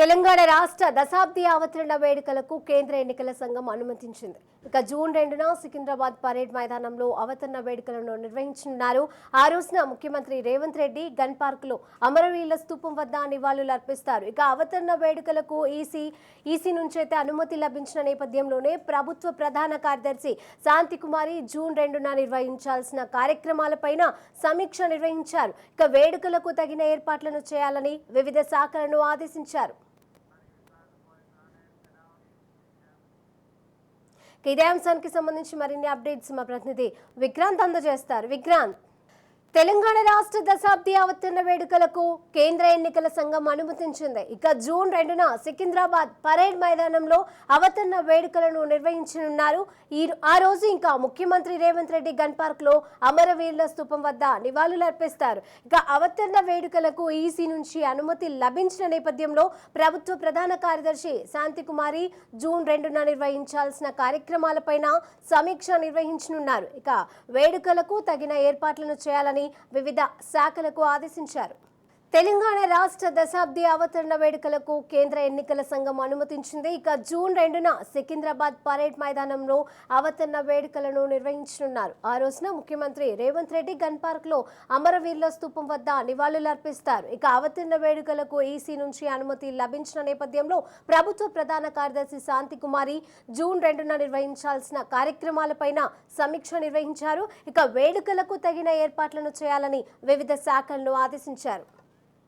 తెలంగాణ రాష్ట్ర దశాబ్ది అవతరణ వేడుకలకు కేంద్ర ఎన్నికల సంఘం అనుమతించింది. ఇక జూన్ రెండున సికింద్రాబాద్ పరేడ్ మైదానంలో అవతరణ వేడుకలను నిర్వహించనున్నారు. ఆ రోజున ముఖ్యమంత్రి రేవంత్ రెడ్డి గన్ పార్క్లో అమరవీరుల స్తూపం వద్ద నివాళులు అర్పిస్తారు. ఇక అవతరణ వేడుకలకు ఈసీ ఈసీ నుంచి అయితే అనుమతి లభించిన నేపథ్యంలోనే ప్రభుత్వ ప్రధాన కార్యదర్శి శాంతి కుమారి జూన్ రెండున నిర్వహించాల్సిన కార్యక్రమాలపైన సమీక్ష నిర్వహించారు. ఇక వేడుకలకు తగిన ఏర్పాట్లను చేయాలని వివిధ శాఖలను ఆదేశించారు. ఇదే అంశానికి సంబంధించి మరిన్ని అప్డేట్స్ మా ప్రతినిధి విక్రాంత్ అందజేస్తారు. విక్రాంత్. తెలంగాణ రాష్ట్ర దశాబ్ది అవతరణ వేడుకలకు కేంద్ర ఎన్నికల సంఘం అనుమతించింది. ఇక జూన్ రెండున సికింద్రాబాద్ పరేడ్ మైదానంలో అవతరణ వేడుకలను నిర్వహించనున్నారు. ఈ ఆ రోజు ఇంకా ముఖ్యమంత్రి రేవంత్ రెడ్డి గన్ పార్క్లో అమరవీరుల స్థూపం వద్ద నివాళులు అర్పిస్తారు ఇక అవతరణ వేడుకలకు ఈసీ నుంచి అనుమతి లభించిన నేపథ్యంలో ప్రభుత్వ ప్రధాన కార్యదర్శి శాంతికుమారి జూన్ రెండున నిర్వహించాల్సిన కార్యక్రమాలపైన సమీక్ష నిర్వహించనున్నారు. ఇక వేడుకలకు తగిన ఏర్పాట్లను చేయాలని వివిధ శాఖలకు ఆదేశించారు. తెలంగాణ రాష్ట్ర దశాబ్ది అవతరణ వేడుకలకు కేంద్ర ఎన్నికల సంఘం అనుమతించింది. ఇక జూన్ రెండున సికింద్రాబాద్ పరేడ్ మైదానంలో అవతరణ వేడుకలను నిర్వహించనున్నారు. ఆ రోజున ముఖ్యమంత్రి రేవంత్ రెడ్డి గన్ పార్క్లో అమరవీరుల స్థూపం వద్ద నివాళులు అర్పిస్తారు. ఇక అవతరణ వేడుకలకు ఈసీ నుంచి అనుమతి లభించిన నేపథ్యంలో ప్రభుత్వ ప్రధాన కార్యదర్శి శాంతి కుమారి జూన్ రెండున నిర్వహించాల్సిన కార్యక్రమాలపైన సమీక్ష నిర్వహించారు. ఇక వేడుకలకు తగిన ఏర్పాట్లను చేయాలని వివిధ శాఖలను ఆదేశించారు.